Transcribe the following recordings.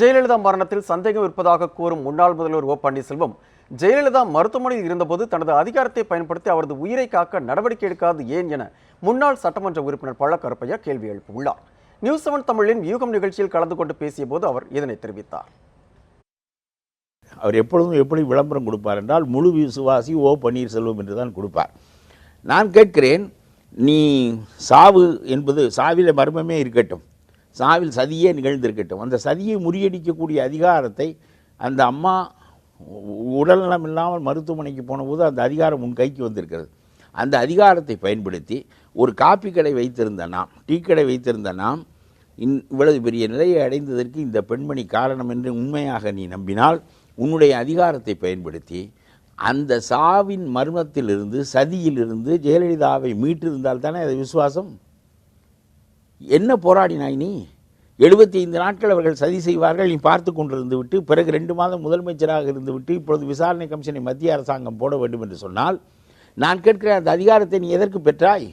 ஜெயலலிதா மரணத்தில் சந்தேகம் இருப்பதாக கூறும் முன்னாள் முதல்வர் ஓ பன்னீர்செல்வம் ஜெயலலிதா மருத்துவமனையில் இருந்தபோது தனது அதிகாரத்தை பயன்படுத்தி அவரது உயிரை காக்க நடவடிக்கை எடுக்காது ஏன் என முன்னாள் சட்டமன்ற உறுப்பினர் பழக்கருப்பையா கேள்வி எழுப்பியுள்ளார். நியூஸ் செவன் தமிழின் வியூகம் நிகழ்ச்சியில் கலந்து கொண்டு பேசிய போது அவர் இதனை தெரிவித்தார். அவர் எப்பொழுதும் எப்படி விளம்பரம் கொடுப்பார் என்றால் முழு விசுவாசி ஓ பன்னீர்செல்வம் என்று தான் கொடுப்பார். நான் கேட்கிறேன் நீ சாவு என்பது சாவில மர்மமே இருக்கட்டும். சாவில் சதியே நிகழ்ந்திருக்கட்டும். அந்த சதியை முறியடிக்கக்கூடிய அதிகாரத்தை அந்த அம்மா உடல்நலம் இல்லாமல் மருத்துவமனைக்கு போனபோது அந்த அதிகாரம் உன் கைக்கு வந்திருக்கிறது. அந்த அதிகாரத்தை பயன்படுத்தி ஒரு காப்பி கடை வைத்திருந்த நாம் டீ கடை வைத்திருந்த நாம் இன் இவ்வளவு பெரிய நிலையை அடைந்ததற்கு இந்த பெண்மணி காரணம் என்று உண்மையாக நீ நம்பினால் உன்னுடைய அதிகாரத்தை பயன்படுத்தி அந்த சாவின் மர்மத்திலிருந்து சதியிலிருந்து ஜெயலலிதாவை மீட்டிருந்தால் தானே அது விசுவாசம்? என்ன போராடினாய் நீ? எழுபத்தி ஐந்து நாட்கள் அவர்கள் சதி செய்வார்கள் நீ பார்த்து கொண்டிருந்து விட்டு பிறகு ரெண்டு மாதம் முதலமைச்சராக இருந்து விட்டு இப்பொழுது விசாரணை கமிஷனை மத்திய அரசாங்கம் போட வேண்டும் என்று சொன்னால் நான் கேட்கிற அந்த அதிகாரத்தை நீ எதற்கு பெற்றாய்?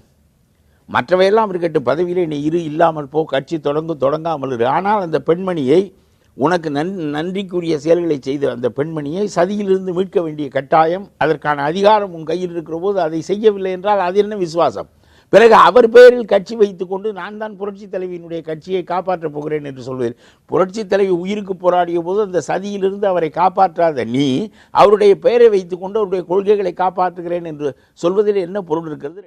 மற்றவையெல்லாம் இருக்கட்டும் பதவியிலே நீ இரு இல்லாமல் போ கட்சி தொடங்கும் தொடங்காமல் இரு. ஆனால் அந்த பெண்மணியை உனக்கு நன் நன்றிக்குரிய செயல்களை செய்த அந்த பெண்மணியை சதியிலிருந்து மீட்க வேண்டிய கட்டாயம் அதற்கான அதிகாரம் உன் கையில் இருக்கிற போது அதை செய்யவில்லை என்றால் அது என்ன விசுவாசம்? பிறகு அவர் பெயரில் கட்சி வைத்துக்கொண்டு நான் தான் புரட்சி தலைவியினுடைய கட்சியை காப்பாற்றப் போகிறேன் என்று சொல்வேன். புரட்சி தலைவி உயிருக்கு போராடிய போது அந்த சதியிலிருந்து அவரை காப்பாற்றாத நீ அவருடைய பெயரை வைத்துக்கொண்டு அவருடைய கொள்கைகளை காப்பாற்றுகிறேன் என்று சொல்வதில் என்ன பொருள் இருக்கிறது?